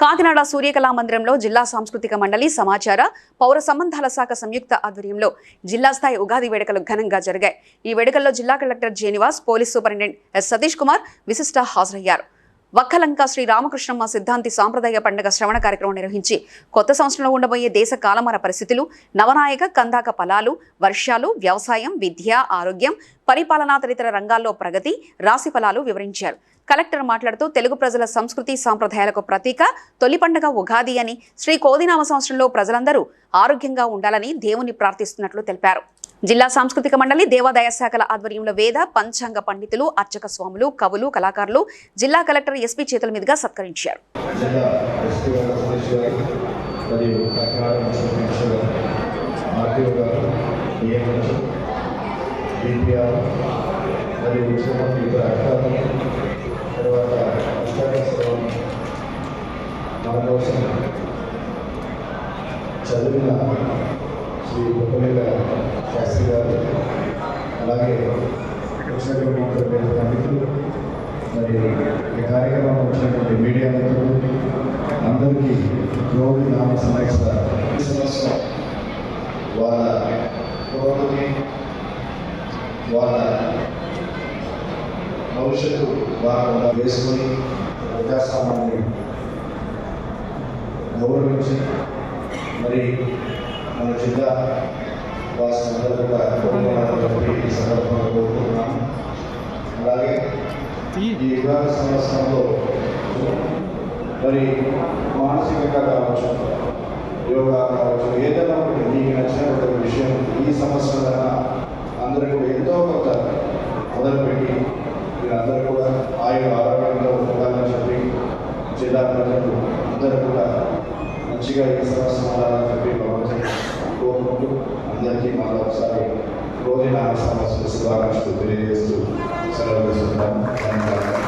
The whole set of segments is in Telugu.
కాకినాడ సూర్యకళా మందిరంలో జిల్లా సాంస్కృతిక మండలి సమాచార పౌర సంబంధాల శాఖ సంయుక్త ఆధ్వర్యంలో జిల్లా స్థాయి ఉగాది వేడుకలు ఘనంగా జరిగాయి. ఈ వేడుకల్లో జిల్లా collector Jenivas police superintendent S Satish Kumar విశిష్ట హాజరయ్యారు. వక్కలంక శ్రీ రామకృష్ణమ్మ సిద్ధాంతి సాంప్రదాయ పండుగ శ్రవణ కార్యక్రమం నిర్వహించి కొత్త సంవత్సరంలో ఉండబోయే దేశ కాలమర పరిస్థితులు నవనాయక కందాక ఫలాలు వర్షాలు వ్యవసాయం విద్య ఆరోగ్యం పరిపాలనా తదితర రంగాల్లో ప్రగతి రాశి ఫలాలు వివరించారు. కలెక్టర్ మాట్లాడుతూ తెలుగు ప్రజల సంస్కృతి సాంప్రదాయాలకు ప్రతీక తొలి పండుగ ఉగాది అని శ్రీ కోదినామ సంవత్సరంలో ప్రజలందరూ ఆరోగ్యంగా ఉండాలని దేవుని ప్రార్థిస్తున్నట్లు తెలిపారు. జిల్లా సాంస్కృతిక మండలి దేవాదాయ శాఖల ఆధ్వర్యంలో వేద పంచాంగ పండితులు అర్చక స్వాములు కవులు కళాకారులు జిల్లా కలెక్టర్ ఎస్పీ చేతుల మీదుగా సత్కరించారు. చదివిన శ్రీ గారు వచ్చినటువంటి పండితులు మరి ఈ కార్యక్రమం వచ్చినటువంటి మీడియా మిత్రులు అందరికీ రోడ్డు నామ సంవత్సర సంవత్సరం వాళ్ళ పురోగతి వాళ్ళ భవిష్యత్తు బాగా వేసుకొని ప్రజాస్వామ్యాన్ని గౌరవించి మరి మన జిల్లా వాసులందరూ కూడా ఈ ఉగాది సంవత్సరంలో మరి మానసికంగా కావచ్చు యోగా కావచ్చు ఏదైనా ఒకటి మీకు నచ్చినటువంటి విషయం ఈ సంవత్సరం కన్నా అందరూ కూడా ఎంతో కొంత మొదలుపెట్టి మీరందరూ కూడా ఆయన ఆరోగ్యంలో ఉండాలని చెప్పి జిల్లా ప్రజలు అందరూ కూడా మంచిగా ఈ సంవత్సరం ఉండాలని చెప్పి భగవంతుని కోరుకుంటూ అందరికీ మరొకసారి రోజు నామ సంవత్సరం శుభాకాంక్షలు తెలియజేస్తూ సెలవు తీసుకుంటాను ధన్యవాదాలు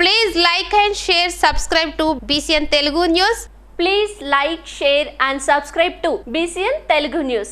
Please like and share, subscribe to BCN Telugu News. Please like, share and subscribe to BCN Telugu News.